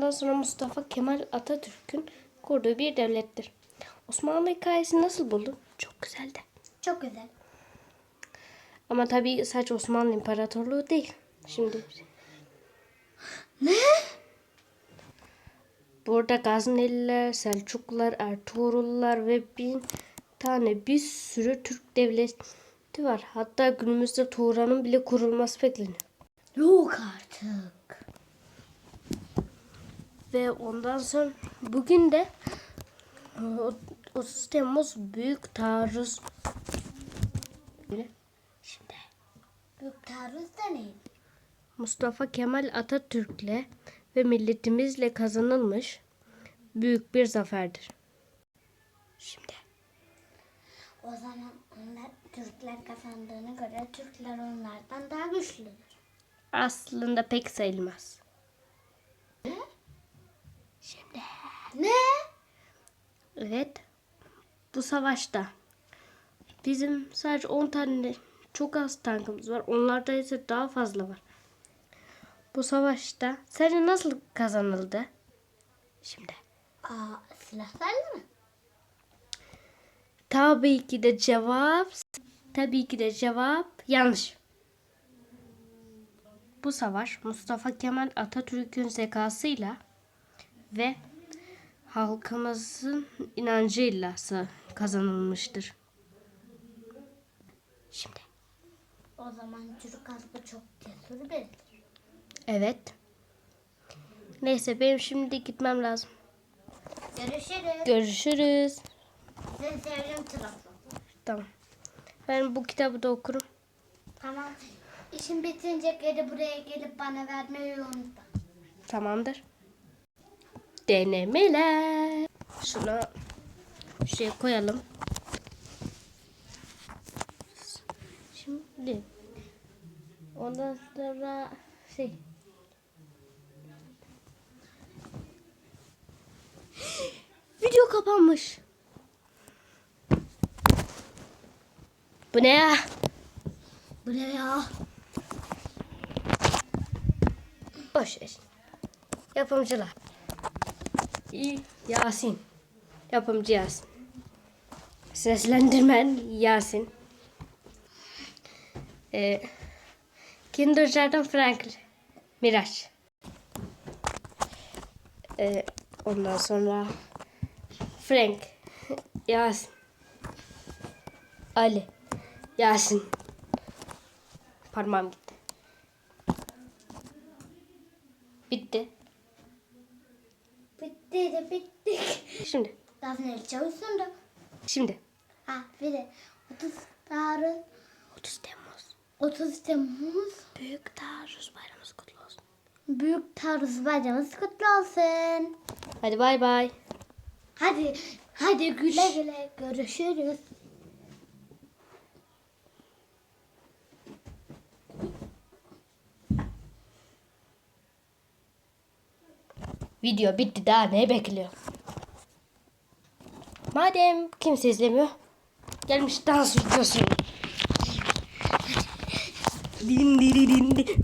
Ondan sonra Mustafa Kemal Atatürk'ün kurduğu bir devlettir. Osmanlı hikayesi nasıl buldun? Çok güzeldi. Çok güzel. Ama tabii sadece Osmanlı İmparatorluğu değil. Şimdi Ne? burada Gazneliler, Selçuklular, Ertuğrullar ve bin tane bir sürü Türk devleti var. Hatta günümüzde Turan'ın bile kurulması bekleniyor. Yok artık. Ve ondan sonra bugün de e, o- 30 Temmuz Büyük Taarruz Şimdi Büyük taarruz da neydi? Mustafa Kemal Atatürk'le ve milletimizle kazanılmış büyük bir zaferdir. Şimdi O zaman onlar Türkler kazandığına göre Türkler onlardan daha güçlüdür. aslında pek sayılmaz. Şimdi Ne? evet bu savaşta bizim sadece 10 tane çok az tankımız var. Onlarda ise daha fazla var. Bu savaşta sence nasıl kazanıldı? Şimdi Aa, silahlarla mı? tabii ki de cevap tabii ki de cevap yanlış. Bu savaş Mustafa Kemal Atatürk'ün zekasıyla ve halkımızın inancıyla kazanılmıştır. Şimdi O zaman Türk halkı çok cesur biridir. evet. Neyse benim şimdi gitmem lazım. Görüşürüz. Görüşürüz. Seni seviyorum Trabzon. Tamam. Ben bu kitabı da okurum. Tamam. İşin bitince geri buraya gelip bana vermeyi unutma. Tamamdır. Denemeler. Bir şey koyalım. Şimdi ondan sonra şey Video kapanmış. Bu ne ya? Bu ne ya? Boş ver. Yapımcılar. İyi. Yasin. Yapımcı Yasin. Seslendirmen Yasin. Ee, Kindergarten Franklin. Miraç. Ee, ondan sonra Frank. Yasin. Ali. Yasin. Parmağım gitti. Bitti. Bitti de bitti. Şimdi. Dafneli çalışsın da. Şimdi. Ha bir de 30 Tarık 30 Temmuz. 30 Temmuz Büyük Taarruz Bayramımız kutlu olsun. Büyük Taarruz Bayramımız kutlu olsun. Hadi bay bay. Hadi hadi güle güle görüşürüz. Video bitti daha ne bekliyor? Madem kimse izlemiyor. Gelmiş dans videosu. Din din din din.